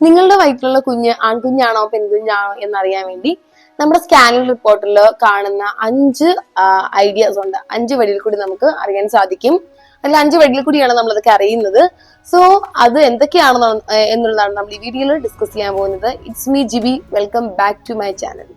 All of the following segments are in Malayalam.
നിങ്ങളുടെ വയറ്റിലുള്ള കുഞ്ഞ് ആൺകുഞ്ഞാണോ പെൺകുഞ്ഞാണോ എന്നറിയാൻ വേണ്ടി നമ്മുടെ സ്കാനിംഗ് റിപ്പോർട്ടിൽ കാണുന്ന അഞ്ച് ഐഡിയാസ് ഉണ്ട്. അഞ്ച് വഴിയിൽ കൂടി നമുക്ക് അറിയാൻ സാധിക്കും. അതിൽ അഞ്ച് വഴിയിൽ കൂടിയാണ് നമ്മളതൊക്കെ അറിയുന്നത് സോ അത് എന്തൊക്കെയാണെന്ന് എന്നുള്ളതാണ് നമ്മൾ ഈ വീഡിയോയിൽ ഡിസ്കസ് ചെയ്യാൻ പോകുന്നത്. It's me Jibi welcome back to my channel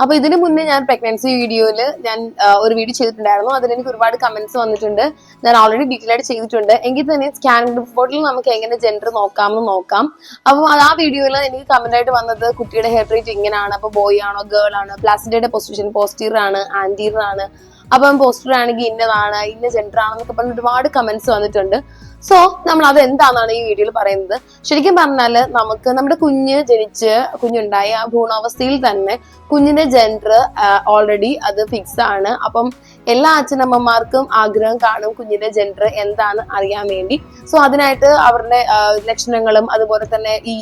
അപ്പൊ ഇതിനു മുന്നേ ഞാൻ പ്രഗ്നൻസി വീഡിയോയിൽ ഞാൻ ഒരു വീഡിയോ ചെയ്തിട്ടുണ്ടായിരുന്നു. അതിൽ എനിക്ക് ഒരുപാട് കമന്റ്സ് വന്നിട്ടുണ്ട്. ഞാൻ ഓൾറെഡി ഡീറ്റെയിൽ ആയിട്ട് ചെയ്തിട്ടുണ്ട്. എങ്കിൽ തന്നെ സ്കാൻ റിപ്പോർട്ടിൽ നമുക്ക് എങ്ങനെ ജെൻഡർ നോക്കാമെന്ന് നോക്കാം. അപ്പോൾ ആ വീഡിയോയിൽ എനിക്ക് കമന്റ് ആയിട്ട് വന്നത് കുട്ടിയുടെ ഹെയർ റേറ്റ് ഇങ്ങനെയാണ് അപ്പൊ ബോയ് ആണോ ഗേൾ ആണോ? പ്ലാസിഡയുടെ പൊസിഷൻ പോസ്റ്റീർ ആണ് ആന്റീർ ആണ്. അപ്പം പോസ്റ്റർ ആണെങ്കിൽ ഇന്നതാണ് ഇന്ന ജെൻഡർ ആണെന്നൊക്കെ പറഞ്ഞ് ഒരുപാട് കമന്റ്സ് വന്നിട്ടുണ്ട്. സോ നമ്മൾ അത് എന്താണെന്നാണ് ഈ വീഡിയോയിൽ പറയുന്നത്. ശരിക്കും പറഞ്ഞാൽ നമുക്ക് നമ്മുടെ കുഞ്ഞ് ജനിച്ച് കുഞ്ഞുണ്ടായ ആ ഭ്രൂണാവസ്ഥയിൽ തന്നെ കുഞ്ഞിന്റെ ജെൻഡർ ഓൾറെഡി അത് ഫിക്സ് ആണ്. അപ്പം എല്ലാ അച്ഛനമ്മമാർക്കും ആഗ്രഹം കാണും കുഞ്ഞിന്റെ ജെൻഡർ എന്താണ് അറിയാൻ വേണ്ടി. സോ അതിനായിട്ട് അവരുടെ ലക്ഷണങ്ങളും അതുപോലെ തന്നെ ഈ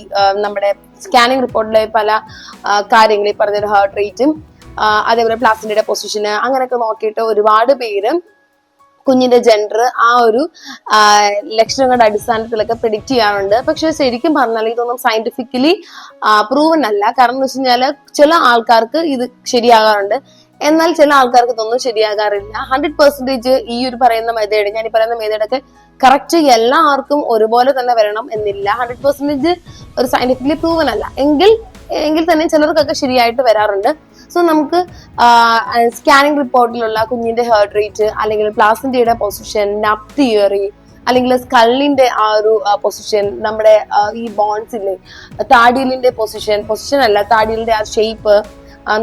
നമ്മുടെ സ്കാനിങ് റിപ്പോർട്ടിലെ പല കാര്യങ്ങൾ ഈ പറഞ്ഞ ഹാർട്ട് റേറ്റും അതേപോലെ പ്ലാസ്റ്റിന്റെ പൊസിഷന് അങ്ങനെയൊക്കെ നോക്കിയിട്ട് ഒരുപാട് പേര് കുഞ്ഞിന്റെ ജെൻഡർ ആ ഒരു ലക്ഷണങ്ങളുടെ അടിസ്ഥാനത്തിലൊക്കെ പ്രിഡിക്റ്റ് ചെയ്യാറുണ്ട്. പക്ഷെ ശരിക്കും പറഞ്ഞാൽ ഇതൊന്നും സയന്റിഫിക്കലി പ്രൂവൻ അല്ല. കാരണം എന്ന് വെച്ച് കഴിഞ്ഞാൽ ചില ആൾക്കാർക്ക് ഇത് ശരിയാകാറുണ്ട്. എന്നാൽ ചില ആൾക്കാർക്ക് ഇതൊന്നും ശരിയാകാറില്ല. ഹൺഡ്രഡ് പെർസെന്റേജ് ഈ ഒരു പറയുന്ന മെതേഡ് ഞാൻ ഈ പറയുന്ന മെതേഡൊക്കെ കറക്റ്റ് എല്ലാവർക്കും ഒരുപോലെ തന്നെ വരണം എന്നില്ല. ഹൺഡ്രഡ് പെർസെന്റേജ് ഒരു സയന്റിഫിക്കലി പ്രൂവൻ അല്ല. എങ്കിൽ എങ്കിൽ തന്നെ ചിലർക്കൊക്കെ ശരിയായിട്ട് വരാറുണ്ട്. സോ നമുക്ക് സ്കാനിങ് റിപ്പോർട്ടിലുള്ള കുഞ്ഞിന്റെ ഹേർട്ട് റേറ്റ് അല്ലെങ്കിൽ പ്ലാസിന്റയുടെ പൊസിഷൻ നപ് തിയറി അല്ലെങ്കിൽ സ്കള്ളിന്റെ ആ ഒരു പൊസിഷൻ നമ്മുടെ ഈ ബോൺസ് ഇല്ലേ താടിയലിന്റെ പൊസിഷൻ പൊസിഷൻ അല്ല താടിയലിന്റെ ആ ഷേപ്പ്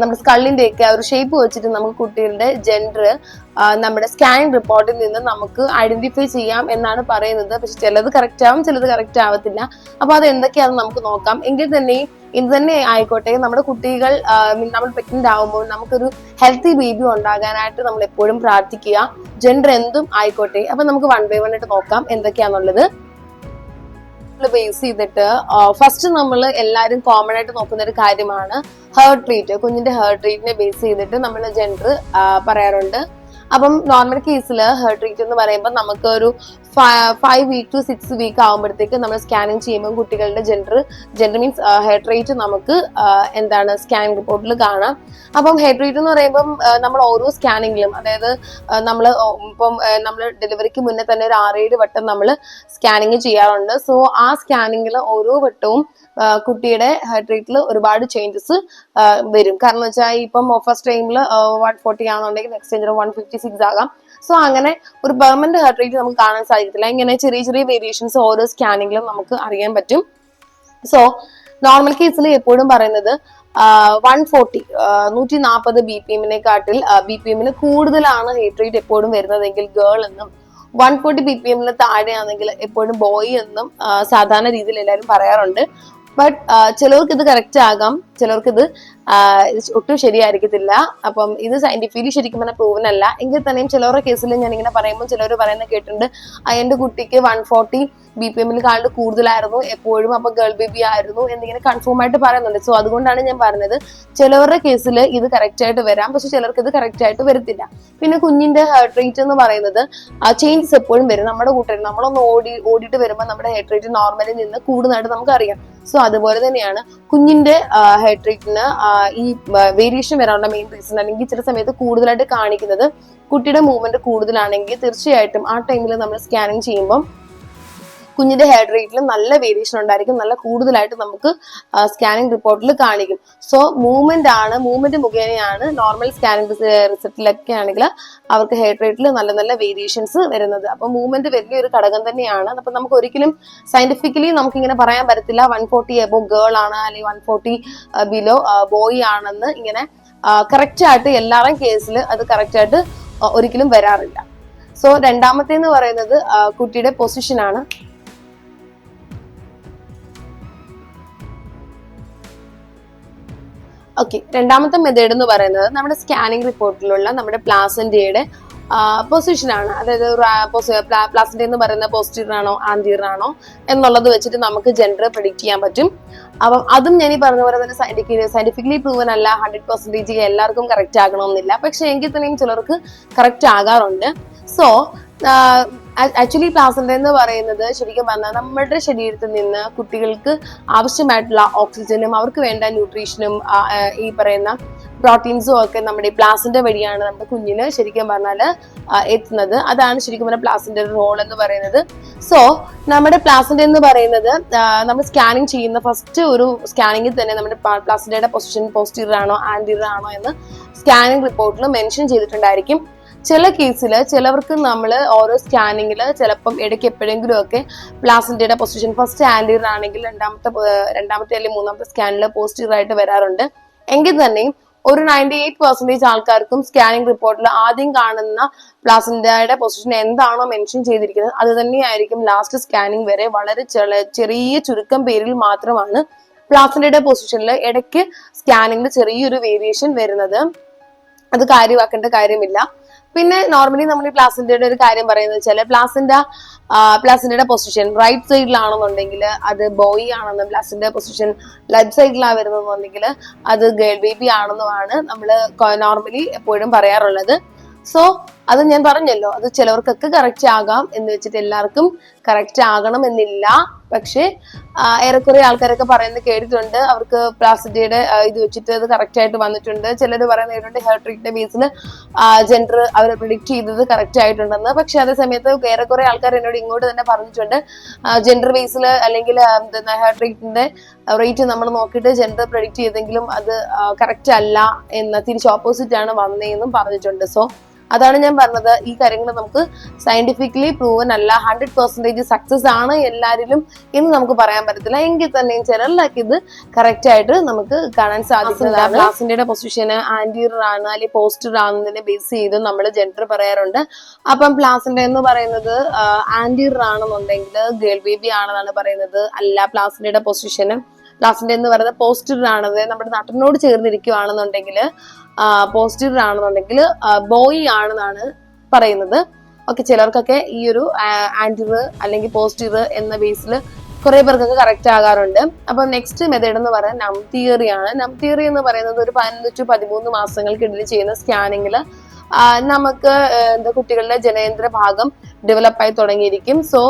നമ്മുടെ സ്കള്ളിന്റെ ഒക്കെ ആ ഒരു ഷേപ്പ് വെച്ചിട്ട് നമുക്ക് കുട്ടികളുടെ ജെൻഡർ നമ്മുടെ സ്കാനിങ് റിപ്പോർട്ടിൽ നിന്ന് നമുക്ക് ഐഡന്റിഫൈ ചെയ്യാം എന്നാണ് പറയുന്നത്. പക്ഷെ ചിലത് കറക്റ്റ് ആവും ചിലത് കറക്റ്റ് ആവത്തില്ല. അപ്പൊ അത് എന്തൊക്കെയാണെന്ന് നമുക്ക് നോക്കാം. എങ്കിൽ തന്നെ ഇത് തന്നെ ആയിക്കോട്ടെ. നമ്മുടെ കുട്ടികൾ നമ്മൾ പ്രഗ്നന്റ് ആവുമ്പോൾ നമുക്കൊരു ഹെൽത്തി ബേബി ഉണ്ടാകാനായിട്ട് നമ്മൾ എപ്പോഴും പ്രാർത്ഥിക്കുക. ജെൻഡർ എന്തും ആയിക്കോട്ടെ. അപ്പൊ നമുക്ക് വൺ ബൈ വൺ ആയിട്ട് നോക്കാം എന്തൊക്കെയാണെന്നുള്ളത് ബേസ് ചെയ്തിട്ട് ഫസ്റ്റ് നമ്മൾ എല്ലാവരും കോമൺ ആയിട്ട് നോക്കുന്ന ഒരു കാര്യമാണ് ഹേർട്ട് റേറ്റ് കുഞ്ഞിന്റെ ഹേർട്ട് റേറ്റിനെ ബേസ് ചെയ്തിട്ട് നമ്മൾ ജെൻഡർ പറയാറുണ്ട്. അപ്പം നോർമൽ കേസിൽ ഹേർട്ട് റേറ്റ് എന്ന് പറയുമ്പോൾ നമുക്ക് ഒരു five week to six week ആകുമ്പോഴത്തേക്ക് നമ്മൾ സ്കാനിങ് ചെയ്യുമ്പോൾ കുട്ടികളുടെ gender gender means heart rate നമുക്ക് എന്താണ് സ്കാൻ റിപ്പോർട്ടിൽ കാണാം. അപ്പം ഹെഡ് റേറ്റ് എന്ന് പറയുമ്പം നമ്മൾ ഓരോ സ്കാനിങ്ങിലും അതായത് നമ്മൾ ഇപ്പം നമ്മൾ ഡെലിവറിക്ക് മുന്നേ തന്നെ ഒരു ആറേഴ് വട്ടം നമ്മൾ സ്കാനിങ് ചെയ്യാറുണ്ട്. സോ ആ സ്കാനിങ്ങിൽ ഓരോ വട്ടവും കുട്ടിയുടെ ഹെഡ് റേറ്റിൽ ഒരുപാട് ചേഞ്ചസ് വരും. കാരണം വെച്ചാൽ ഇപ്പം ഫസ്റ്റ് ടൈമിൽ വൺ ഫോർട്ടി ആണെന്നുണ്ടെങ്കിൽ നെക്സ്റ്റ് ടൈമിൽ വൺ ഫിഫ്റ്റി സിക്സ് ആകാം. സോ അങ്ങനെ ഒരു പെർമനന്റ് ഹാർട്ട് റേറ്റ് നമുക്ക് കാണാൻ സാധിക്കത്തില്ല. ഇങ്ങനെ ചെറിയ ചെറിയ വേരിയേഷൻസ് ഓരോ സ്കാനിങ്ങിലും നമുക്ക് അറിയാൻ പറ്റും. സോ നോർമൽ കേസിൽ എപ്പോഴും പറയുന്നത് വൺ ഫോർട്ടി നൂറ്റി നാൽപ്പത് ബി പി എമ്മിനെക്കാട്ടിൽ ബി പി എമ്മിന് കൂടുതലാണ് ഹേർട്ട് റേറ്റ് എപ്പോഴും വരുന്നതെങ്കിൽ ഗേൾ എന്നും വൺ ഫോർട്ടി ബി പി എമ്മിന് താഴെയാണെങ്കിൽ എപ്പോഴും ബോയ് എന്നും സാധാരണ രീതിയിൽ എല്ലാവരും പറയാറുണ്ട്. ബട്ട് ചിലവർക്ക് ഇത് കറക്റ്റ് ആകാം. ചിലർക്ക് ഇത് ഒട്ടും ശരിയായിരിക്കത്തില്ല. അപ്പം ഇത് സയന്റിഫിക്കലി ശരിക്കും പറഞ്ഞാൽ പ്രൂവൻ അല്ല. എങ്കിൽ തന്നെയും ചിലവരുടെ കേസിൽ ഞാൻ ഇങ്ങനെ പറയുമ്പോൾ ചിലർ പറയുന്ന കേട്ടിട്ടുണ്ട് എന്റെ കുട്ടിക്ക് വൺ ഫോർട്ടി ബി പി എമ്മിൽ കാളിൽ കൂടുതലായിരുന്നു. എപ്പോഴും അപ്പൊ ഗേൾ ബേബി ആയിരുന്നു എന്നിങ്ങനെ കൺഫേം ആയിട്ട് പറയുന്നുണ്ട്. സോ അതുകൊണ്ടാണ് ഞാൻ പറഞ്ഞത് ചിലവരുടെ കേസിൽ ഇത് കറക്റ്റ് ആയിട്ട് വരാം. പക്ഷെ ചിലർക്ക് ഇത് കറക്റ്റ് ആയിട്ട് വരത്തില്ല. പിന്നെ കുഞ്ഞിന്റെ ഹെർട്ട് റേറ്റ് എന്ന് പറയുന്നത് ചേഞ്ചസ് എപ്പോഴും വരും. നമ്മുടെ കൂട്ടർ നമ്മളൊന്ന് ഓടി ഓടിയിട്ട് വരുമ്പോൾ നമ്മുടെ ഹെർട്ട് റേറ്റ് നോർമലിൽ നിന്ന് കൂടുന്നതായിട്ട് നമുക്കറിയാം. സോ അതുപോലെ തന്നെയാണ് കുഞ്ഞിന്റെ ഹെയർ ട്രീറ്റിന് ഈ വേരിയേഷൻ വരാനുള്ള മെയിൻ റീസൺ അല്ലെങ്കിൽ ചില സമയത്ത് കൂടുതലായിട്ട് കാണിക്കുന്നത് കുട്ടിയുടെ മൂവ്മെന്റ് കൂടുതലാണെങ്കിൽ തീർച്ചയായിട്ടും ആ ടൈമിൽ നമ്മൾ സ്കാനിങ് ചെയ്യുമ്പോൾ കുഞ്ഞിന്റെ ഹെയർ റേറ്റിൽ നല്ല വേരിയേഷൻ ഉണ്ടായിരിക്കും. നല്ല കൂടുതലായിട്ട് നമുക്ക് സ്കാനിങ് റിപ്പോർട്ടിൽ കാണിക്കും. സോ മൂവ്മെന്റ് ആണ് മൂവ്മെന്റ് മുഖേനയാണ് നോർമൽ സ്കാനിങ് റിസൾട്ടിലൊക്കെ ആണെങ്കിൽ അവർക്ക് ഹെയർ റേറ്റിൽ നല്ല നല്ല വേരിയേഷൻസ് വരുന്നത്. അപ്പൊ മൂവ്മെന്റ് വലിയൊരു ഘടകം തന്നെയാണ്. അപ്പൊ നമുക്ക് ഒരിക്കലും സയന്റിഫിക്കലി നമുക്ക് ഇങ്ങനെ പറയാൻ പറ്റത്തില്ല. വൺ ഫോർട്ടി എബോ ഗേൾ ആണ് അല്ലെങ്കിൽ വൺ ഫോർട്ടി ബിലോ ബോയ് ആണെന്ന് ഇങ്ങനെ കറക്റ്റ് ആയിട്ട് എല്ലാവരും കേസിൽ അത് കറക്റ്റ് ആയിട്ട് ഒരിക്കലും വരാറില്ല. സോ രണ്ടാമത്തേന്ന് പറയുന്നത് കുട്ടിയുടെ പൊസിഷൻ ഓക്കെ രണ്ടാമത്തെ മെത്തേഡ് എന്ന് പറയുന്നത് നമ്മുടെ സ്കാനിങ് റിപ്പോർട്ടിലുള്ള നമ്മുടെ പ്ലാസന്റയുടെ പൊസിഷൻ ആണ്. അതായത് പ്ലാസന്റ എന്ന് പറയുന്ന പോസിറ്റീവ് ആണോ ആന്റീർ ആണോ എന്നുള്ളത് വെച്ചിട്ട് നമുക്ക് ജെൻഡർ പ്രിഡിക്റ്റ് ചെയ്യാൻ പറ്റും. അപ്പം അതും ഞാൻ ഈ പറഞ്ഞ പോലെ തന്നെ സയന്റിഫിക്കലി പ്രൂവൻ അല്ല ഹൺഡ്രഡ് പെർസെന്റേജ് എല്ലാവർക്കും കറക്റ്റ് ആകണമെന്നില്ല. പക്ഷെ എങ്കിൽ തന്നെയും ചിലർക്ക് കറക്റ്റ് ആകാറുണ്ട്. സോ ആക്ച്വലി പ്ലാസന്റ എന്ന് പറയുന്നത് ശരിക്കും പറഞ്ഞാൽ നമ്മുടെ ശരീരത്തിൽ നിന്ന് കുട്ടികൾക്ക് ആവശ്യമായിട്ടുള്ള ഓക്സിജനും അവർക്ക് വേണ്ട ന്യൂട്രീഷനും ഈ പറയുന്ന പ്രോട്ടീൻസും ഒക്കെ നമ്മുടെ പ്ലാസിന്റെ വഴിയാണ് നമ്മുടെ കുഞ്ഞിന് ശരിക്കും പറഞ്ഞാൽ എത്തുന്നത്. അതാണ് ശരിക്കും പറഞ്ഞാൽ പ്ലാസിന്റെ റോൾ എന്ന് പറയുന്നത്. സോ നമ്മുടെ പ്ലാസിന്റെ എന്ന് പറയുന്നത് നമ്മൾ സ്കാനിങ് ചെയ്യുന്ന ഫസ്റ്റ് ഒരു സ്കാനിങ്ങിൽ തന്നെ നമ്മുടെ പ്ലാസിന്റെ പൊസിഷൻ പോസ്റ്റീരിയർ ആണോ ആന്റീരിയർ ആണോ എന്ന് സ്കാനിങ് റിപ്പോർട്ടിൽ മെൻഷൻ ചെയ്തിട്ടുണ്ടായിരിക്കും. ചില കേസിൽ ചിലവർക്ക് നമ്മൾ ഓരോ സ്കാനിങ്ങിൽ ചിലപ്പം ഇടയ്ക്ക് എപ്പോഴെങ്കിലും ഒക്കെ പ്ലാസിന്റെ പൊസിഷൻ ഫസ്റ്റ് ആൻഡിയർ ആണെങ്കിൽ രണ്ടാമത്തെ രണ്ടാമത്തെ അല്ലെങ്കിൽ മൂന്നാമത്തെ സ്കാനിൽ പോസിറ്റീവ് ആയിട്ട് വരാറുണ്ട്. എങ്കിൽ തന്നെയും ഒരു നയന്റി എയ്റ്റ് പെർസെന്റേജ് ആൾക്കാർക്കും സ്കാനിങ് റിപ്പോർട്ടിൽ ആദ്യം കാണുന്ന പ്ലാസിന്റെ പൊസിഷൻ എന്താണോ മെൻഷൻ ചെയ്തിരിക്കുന്നത് അത് തന്നെയായിരിക്കും ലാസ്റ്റ് സ്കാനിങ് വരെ വളരെ ചെറ ചെറിയ ചുരുക്കം പേരിൽ മാത്രമാണ് പ്ലാസിന്റെ പൊസിഷനിൽ ഇടയ്ക്ക് സ്കാനിങ്ങിൽ ചെറിയൊരു വേരിയേഷൻ വരുന്നത്. അത് കാര്യമാക്കേണ്ട കാര്യമില്ല. പിന്നെ നോർമലി നമ്മൾ ഈ പ്ലാസിന്റയുടെ ഒരു കാര്യം പറയുന്നത് വെച്ചാൽ പ്ലാസിന്റെ പ്ലാസിന്റെ പൊസിഷൻ റൈറ്റ് സൈഡിലാണെന്നുണ്ടെങ്കിൽ അത് ബോയ് ആണെന്നും പ്ലാസിന്റെ പൊസിഷൻ ലെഫ്റ്റ് സൈഡിലാണ് വരുന്നതെന്നുണ്ടെങ്കിൽ അത് ഗേൾ ബേബി ആണെന്നുമാണ് നമ്മൾ നോർമലി എപ്പോഴും പറയാറുള്ളത്. സോ അത് ഞാൻ പറഞ്ഞല്ലോ അത് ചിലവർക്കൊക്കെ കറക്റ്റ് ആകാം എന്ന് വെച്ചിട്ട് എല്ലാവർക്കും കറക്റ്റ് ആകണം എന്നില്ല. പക്ഷേ ഏറെക്കുറെ ആൾക്കാരൊക്കെ പറയുന്നത് കേട്ടിട്ടുണ്ട്. അവർക്ക് പ്ലാസിറ്റിയുടെ ഇത് വെച്ചിട്ട് അത് കറക്റ്റ് ആയിട്ട് വന്നിട്ടുണ്ട്. ചിലർ പറയുന്നത് കേട്ടിട്ടുണ്ട് ഹെയർ ട്രീറ്റിന്റെ ബേസിൽ ജെൻഡർ അവർ പ്രിഡിക്റ്റ് ചെയ്തത് കറക്റ്റ് ആയിട്ടുണ്ടെന്ന്. പക്ഷെ അതേ സമയത്ത് ഏറെക്കുറെ ആൾക്കാർ എന്നോട് ഇങ്ങോട്ട് തന്നെ പറഞ്ഞിട്ടുണ്ട്. ജെൻഡർ ബേസിൽ അല്ലെങ്കിൽ ഹെയർ ട്രീറ്റിന്റെ റേറ്റ് നമ്മൾ നോക്കിയിട്ട് ജെൻഡർ പ്രിഡിക്റ്റ് ചെയ്തെങ്കിലും അത് കറക്റ്റ് അല്ല എന്ന തിരിച്ച് ഓപ്പോസിറ്റ് ആണ് വന്നതെന്നും പറഞ്ഞിട്ടുണ്ട്. സോ അതാണ് ഞാൻ പറഞ്ഞത്. ഈ കാര്യങ്ങൾ നമുക്ക് സയന്റിഫിക്കലി പ്രൂവൻ അല്ല ഹൺഡ്രഡ് പെർസെന്റേജ് സക്സസ് ആണ് എല്ലാവരിലും എന്ന് നമുക്ക് പറയാൻ പറ്റത്തില്ല. എങ്കിൽ തന്നെയും ചിലരിലൊക്കെ ഇത് കറക്റ്റ് ആയിട്ട് നമുക്ക് കാണാൻ സാധിക്കുന്നതാണ് ക്ലാസിന്റെ പൊസിഷൻ ആന്റീറിയർ ആണ് അല്ലെങ്കിൽ പോസ്റ്റർ ആണെന്നതിനെ ബേസ് ചെയ്ത് നമ്മൾ ജെൻഡർ പറയാറുണ്ട്. അപ്പം പ്ലാസിന്റെ എന്ന് പറയുന്നത് ആന്റീറിയർ ആണെന്നുണ്ടെങ്കിൽ ഗേൾ ബേബി ആണെന്നാണ് പറയുന്നത്. അല്ല പ്ലാസിന്റെ പൊസിഷൻ ക്ലാസിന്റെ എന്ന് പറയുന്നത് പോസ്റ്റർ ആണത് നമ്മുടെ നട്ടനോട് ചേർന്നിരിക്കുവാണെന്നുണ്ടെങ്കിൽ പോസ്റ്റീരിയർ ആണെന്നുണ്ടെങ്കിൽ ബോയ് ആണെന്നാണ് പറയുന്നത്. ഓക്കെ ചിലർക്കൊക്കെ ഈ ഒരു ആന്റീവ് അല്ലെങ്കിൽ പോസിറ്റീവ് എന്ന ബേസിൽ കുറെ പേർക്കൊക്കെ കറക്റ്റ് ആകാറുണ്ട്. അപ്പൊ നെക്സ്റ്റ് മെത്തേഡ് എന്ന് പറയുന്നത് നം തിയറി ആണ്. നം തിയറി എന്ന് പറയുന്നത് ഒരു പതിനൊന്ന് ടു പതിമൂന്ന് മാസങ്ങൾക്കിടയിൽ ചെയ്യുന്ന സ്കാനിങ്ങിൽ നമുക്ക് എന്താ കുട്ടികളുടെ ജനേന്ദ്ര ഭാഗം ഡെവലപ്പായി തുടങ്ങിയിരിക്കും. സോ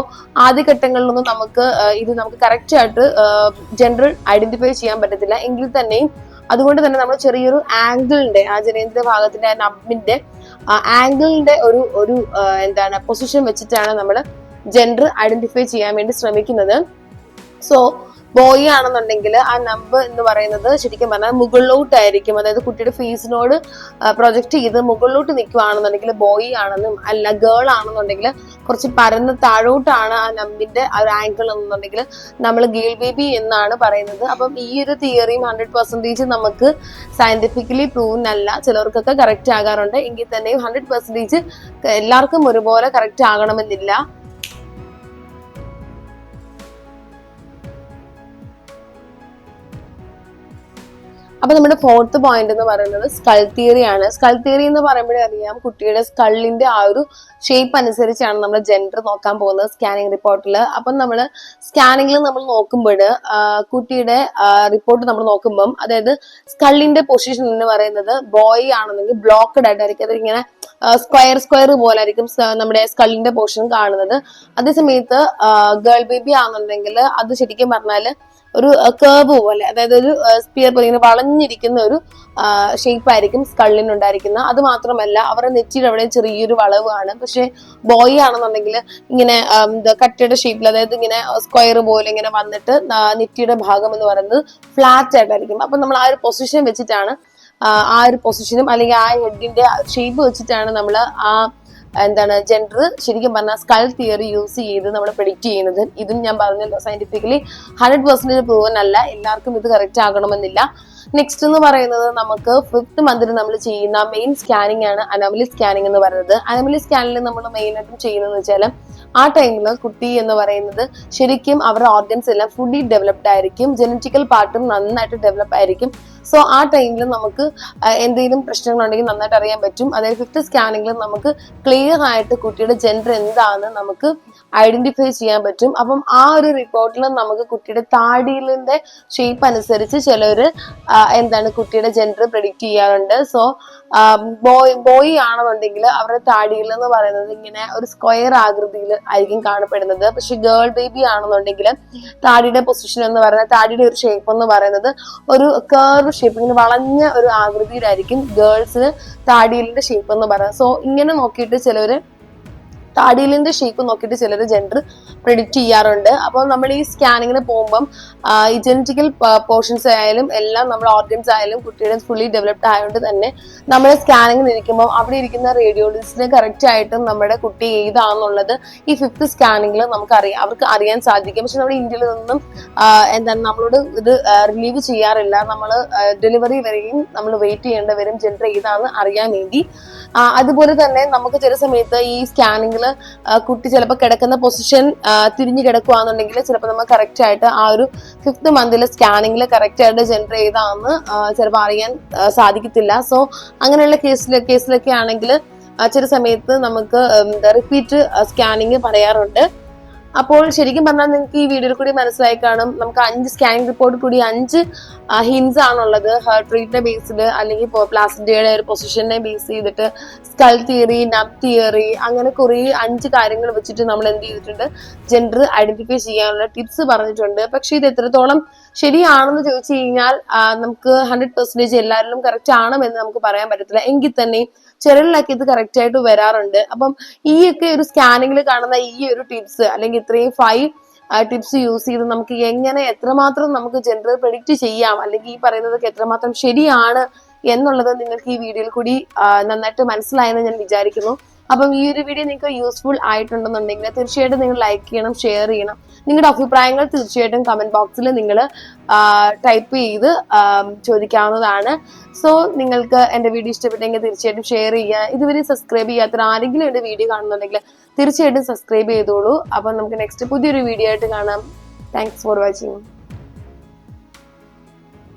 ആദ്യഘട്ടങ്ങളിലൊന്നും നമുക്ക് ഇത് നമുക്ക് കറക്റ്റ് ആയിട്ട് ജനറൽ ഐഡന്റിഫൈ ചെയ്യാൻ പറ്റത്തില്ല. എങ്കിൽ തന്നെയും അതുകൊണ്ട് തന്നെ നമ്മൾ ചെറിയൊരു ആംഗിളിന്റെ ആ ജനേന്ദ്ര ഭാഗത്തിന്റെ ആ നബിന്റെ ആംഗിളിന്റെ ഒരു ഒരു എന്താണ് പൊസിഷൻ വെച്ചിട്ടാണ് നമ്മൾ ജെൻഡർ ഐഡന്റിഫൈ ചെയ്യാൻ വേണ്ടി ശ്രമിക്കുന്നത്. സോ ബോയ് ആണെന്നുണ്ടെങ്കിൽ ആ നമ്പർ എന്ന് പറയുന്നത് ശരിക്കും പറഞ്ഞാൽ മുകളിലോട്ടായിരിക്കും. അതായത് കുട്ടിയുടെ ഫീസിനോട് പ്രൊജക്ട് ചെയ്ത് മുകളിലോട്ട് നിൽക്കുകയാണെന്നുണ്ടെങ്കിൽ ബോയ് ആണെന്നും അല്ല ഗേൾ ആണെന്നുണ്ടെങ്കിൽ കുറച്ച് പരന്ന് താഴോട്ടാണ് ആ നമ്പിന്റെ ആ ഒരു ആംഗിൾ എന്നുണ്ടെങ്കിൽ നമ്മൾ ഗേൾ ബേബി എന്നാണ് പറയുന്നത്. അപ്പം ഈ ഒരു തിയറിയും ഹൺഡ്രഡ് പെർസെന്റേജ് നമുക്ക് സയന്റിഫിക്കലി പ്രൂവൻ അല്ല. ചിലർക്കൊക്കെ കറക്റ്റ് ആകാറുണ്ട്. എങ്കിൽ തന്നെയും ഹൺഡ്രഡ് പെർസെന്റേജ് എല്ലാവർക്കും ഒരുപോലെ കറക്റ്റ് ആകണമെന്നില്ല. അപ്പൊ നമ്മുടെ ഫോർത്ത് പോയിന്റ് എന്ന് പറയുന്നത് സ്കൾ തിയറി ആണ്. സ്കൾ തിയറി എന്ന് പറയുമ്പോഴേ അറിയാം കുട്ടിയുടെ സ്കളിന്റെ ആ ഒരു ഷേപ്പ് അനുസരിച്ചാണ് നമ്മൾ ജെൻഡർ നോക്കാൻ പോകുന്നത് സ്കാനിങ് റിപ്പോർട്ടിൽ അപ്പം നമ്മൾ സ്കാനിങ്ങിൽ നമ്മൾ നോക്കുമ്പോൾ കുട്ടിയുടെ റിപ്പോർട്ട് നമ്മൾ നോക്കുമ്പം അതായത് സ്കളിന്റെ പൊസിഷൻ എന്ന് പറയുന്നത് ബോയ് ആണെന്നെങ്കിൽ ബ്ലോക്ക്ഡ് ആയിട്ടായിരിക്കും. അതിങ്ങനെ സ്ക്വയർ സ്ക്വയർ പോലെ ആയിരിക്കും നമ്മുടെ സ്കളിന്റെ പോർഷൻ കാണുന്നത്. അതേസമയത്ത് ഗേൾ ബേബി ആണെന്നുണ്ടെങ്കിൽ അത് ശരിക്കും പറഞ്ഞാൽ ഒരു കേർവ് പോലെ അതായത് ഒരു സ്പിയർ പോലെ ഇങ്ങനെ വളഞ്ഞിരിക്കുന്ന ഒരു ഷേപ്പ് ആയിരിക്കും സ്കള്ളിന് ഉണ്ടായിരിക്കുന്നത് അത് മാത്രമല്ല അവരുടെ നെറ്റിയുടെ അവിടെ ചെറിയൊരു വളവ് വളവാണ്. പക്ഷെ ബോയ് ആണെന്നുണ്ടെങ്കിൽ ഇങ്ങനെ കട്ടിയുടെ ഷേപ്പിൽ അതായത് ഇങ്ങനെ സ്ക്വയർ പോലെ ഇങ്ങനെ വന്നിട്ട് നെറ്റിയുടെ ഭാഗം എന്ന് പറയുന്നത് ഫ്ലാറ്റ് ആയിട്ടായിരിക്കും. അപ്പൊ നമ്മൾ ആ ഒരു പൊസിഷൻ വെച്ചിട്ടാണ് ആ ഒരു പൊസിഷനും അല്ലെങ്കിൽ ആ ഹെഡിന്റെ ഷേപ്പ് വെച്ചിട്ടാണ് നമ്മൾ ആ എന്താണ് ജെൻഡർ ശരിക്കും പറഞ്ഞാൽ സ്കൾ തിയറി യൂസ് ചെയ്ത് നമ്മൾ പ്രിഡിക്റ്റ് ചെയ്യുന്നത്. ഇതും ഞാൻ പറഞ്ഞല്ലോ സയന്റിഫിക്കലി ഹൺഡ്രഡ് പെർസെന്റേജ് പ്രൂവൻ അല്ല. എല്ലാവർക്കും ഇത് കറക്റ്റ് ആകണമെന്നില്ല. നെക്സ്റ്റ് എന്ന് പറയുന്നത് നമുക്ക് ഫിഫ്ത്ത് മന്തിൽ നമ്മൾ ചെയ്യുന്ന മെയിൻ സ്കാനിങ് ആണ് അനമലി സ്കാനിങ് എന്ന് പറയുന്നത്. അനമലി സ്കാനിൽ നമ്മൾ മെയിൻ ആയിട്ടും ചെയ്യുന്നതെന്ന് വെച്ചാൽ ആ ടൈമിൽ കുട്ടി എന്ന് പറയുന്നത് ശരിക്കും അവരുടെ ഓർഗൻസ് എല്ലാം ഫുഡി ഡെവലപ്ഡ് ആയിരിക്കും. ജനറ്റിക്കൽ പാർട്ടും നന്നായിട്ട് ഡെവലപ്പ് ആയിരിക്കും. സോ ആ ടൈമിൽ നമുക്ക് എന്തെങ്കിലും പ്രശ്നങ്ങളുണ്ടെങ്കിൽ നന്നായിട്ട് അറിയാൻ പറ്റും. അതായത് ഫിഫ്ത്ത് സ്കാനിങ്ങിൽ നമുക്ക് ക്ലിയർ ആയിട്ട് കുട്ടിയുടെ ജെൻഡർ എന്താണെന്ന് നമുക്ക് ഐഡന്റിഫൈ ചെയ്യാൻ പറ്റും. അപ്പം ആ ഒരു റിപ്പോർട്ടിൽ നമുക്ക് കുട്ടിയുടെ താടിയിലിന്റെ ഷേപ്പ് അനുസരിച്ച് ചിലർ എന്താണ് കുട്ടിയുടെ ജെൻഡർ പ്രെഡിക്റ്റ് ചെയ്യാറുണ്ട്. സോ ബോയ് ബോയ് ആണെന്നുണ്ടെങ്കിൽ അവരുടെ താടിയിൽ എന്ന് പറയുന്നത് ഇങ്ങനെ ഒരു സ്ക്വയർ ആകൃതിയിൽ ആയിരിക്കും കാണപ്പെടുന്നത്. പക്ഷെ ഗേൾ ബേബി ആണെന്നുണ്ടെങ്കിൽ താടിയുടെ പൊസിഷൻ എന്ന് പറയുന്നത് താടിയുടെ ഒരു ഷേപ്പ് എന്ന് പറയുന്നത് ഒരു കേർവ് ഷേപ്പ് ഇങ്ങനെ വളഞ്ഞ ഒരു ആകൃതിയിലായിരിക്കും ഗേൾസിന് താടിയിലിന്റെ ഷേപ്പ് എന്ന് പറയുന്നത്. സോ ഇങ്ങനെ നോക്കിയിട്ട് ചിലവര് താടിയിലിന്റെ ഷേപ്പ് നോക്കിയിട്ട് ചിലർ ജെൻഡർ പ്രിഡിക്റ്റ് ചെയ്യാറുണ്ട്. അപ്പോൾ നമ്മൾ ഈ സ്കാനിങ്ങിന് പോകുമ്പം ഈ ജനറ്റിക്കൽ പോർഷൻസ് ആയാലും എല്ലാം നമ്മുടെ ഓർഗൻസ് ആയാലും കുട്ടിയുടെ ഫുള്ളി ഡെവലപ്ഡ് ആയതുകൊണ്ട് തന്നെ നമ്മൾ സ്കാനിങ്ങിന് ഇരിക്കുമ്പോൾ അവിടെ ഇരിക്കുന്ന റേഡിയോളജിസ്റ്റിന് കറക്റ്റ് ആയിട്ടും നമ്മുടെ കുട്ടി ഏതാണെന്നുള്ളത് ഈ ഫിഫ്ത്ത് സ്കാനിങ്ങിൽ നമുക്ക് അറിയാം അവർക്ക് അറിയാൻ സാധിക്കും. പക്ഷെ നമ്മുടെ ഇന്ത്യയിൽ നിന്നും എന്താണ് നമ്മളോട് ഇത് റിലീവ് ചെയ്യാറില്ല. നമ്മൾ ഡെലിവറി വരെയും നമ്മൾ വെയിറ്റ് ചെയ്യേണ്ടി വരും. ജെൻഡർ ഏതാണെന്ന് അറിയാൻ വേണ്ടി. അതുപോലെ തന്നെ നമുക്ക് ചില സമയത്ത് ഈ സ്കാനിങ്ങിൽ കുട്ടി ചിലപ്പോൾ കിടക്കുന്ന പൊസിഷൻ തിരിഞ്ഞു കിടക്കുകയാണെന്നുണ്ടെങ്കിൽ ചിലപ്പോൾ നമ്മൾ കറക്റ്റ് ആയിട്ട് ആ ഒരു ഫിഫ്ത്ത് മന്തിൽ സ്കാനിങ്ങിൽ കറക്റ്റ് ആയിട്ട് ജനറേറ്റ് ചെയ്താന്ന് ചിലപ്പോൾ അറിയാൻ സാധിക്കത്തില്ല. സോ അങ്ങനെയുള്ള കേസിൽ കേസിലൊക്കെ ആണെങ്കിൽ ചില സമയത്ത് നമുക്ക് റിപ്പീറ്റ് സ്കാനിങ് പറയാറുണ്ട്. അപ്പോൾ ശരിക്കും പറഞ്ഞാൽ നിങ്ങൾക്ക് ഈ വീഡിയോയിൽ കൂടി മനസ്സിലായി കാണും. നമുക്ക് അഞ്ച് സ്കാനിങ് റിപ്പോർട്ട് കൂടി അഞ്ച് ഹിൻസ് ആണുള്ളത്. ഹാർട്ട് റേറ്റിനെ ബേസ്ഡ് അല്ലെങ്കിൽ പ്ലാസിന്റയുടെ ഒരു പൊസിഷനെ ബേസ് ചെയ്തിട്ട് സ്കൽ തിയറി നബ് തിയറി അങ്ങനെ കുറേ അഞ്ച് കാര്യങ്ങൾ വെച്ചിട്ട് നമ്മൾ എന്ത് ചെയ്തിട്ടുണ്ട്? ജെൻഡർ ഐഡന്റിഫൈ ചെയ്യാനുള്ള ടിപ്സ് പറഞ്ഞിട്ടുണ്ട്. പക്ഷെ ഇത് എത്രത്തോളം ശരിയാണെന്ന് ചോദിച്ചു കഴിഞ്ഞാൽ നമുക്ക് ഹൺഡ്രഡ് പെർസെന്റേജ് എല്ലാവരിലും കറക്റ്റ് ആണെന്ന് നമുക്ക് പറയാൻ പറ്റത്തില്ല. എങ്കിൽ തന്നെ ചിലരിലൊക്കെ ഇത് കറക്റ്റ് ആയിട്ട് വരാറുണ്ട്. അപ്പം ഈ ഒക്കെ ഒരു സ്കാനിങ്ങിൽ കാണുന്ന ഈ ഒരു ടിപ്സ് അല്ലെങ്കിൽ ഇത്രയും ഫൈവ് ടിപ്സ് യൂസ് ചെയ്ത് നമുക്ക് എങ്ങനെ എത്രമാത്രം നമുക്ക് ജെൻഡർ പ്രെഡിക്റ്റ് ചെയ്യാം? അല്ലെങ്കിൽ ഈ പറയുന്നതൊക്കെ എത്രമാത്രം ശരിയാണ് എന്നുള്ളത് നിങ്ങൾക്ക് ഈ വീഡിയോയിൽ കൂടി നന്നായിട്ട് മനസ്സിലായെന്ന് ഞാൻ വിചാരിക്കുന്നു. അപ്പം ഈ ഒരു വീഡിയോ നിങ്ങൾക്ക് യൂസ്ഫുൾ ആയിട്ടുണ്ടെന്നുണ്ടെങ്കിൽ തീർച്ചയായിട്ടും നിങ്ങൾ ലൈക്ക് ചെയ്യണം ഷെയർ ചെയ്യണം. നിങ്ങളുടെ അഭിപ്രായങ്ങൾ തീർച്ചയായിട്ടും കമന്റ് ബോക്സിൽ നിങ്ങൾ ടൈപ്പ് ചെയ്ത് ചോദിക്കാവുന്നതാണ്. സോ നിങ്ങൾക്ക് എന്റെ വീഡിയോ ഇഷ്ടപ്പെട്ടെങ്കിൽ തീർച്ചയായിട്ടും ഷെയർ ചെയ്യുക. ഇതുവരെ സബ്സ്ക്രൈബ് ചെയ്യാത്ത ആരെങ്കിലും എന്റെ വീഡിയോ കാണുന്നുണ്ടെങ്കിൽ തീർച്ചയായിട്ടും സബ്സ്ക്രൈബ് ചെയ്തോളൂ. അപ്പം നമുക്ക് നെക്സ്റ്റ് പുതിയൊരു വീഡിയോ ആയിട്ട് കാണാം. Thanks for watching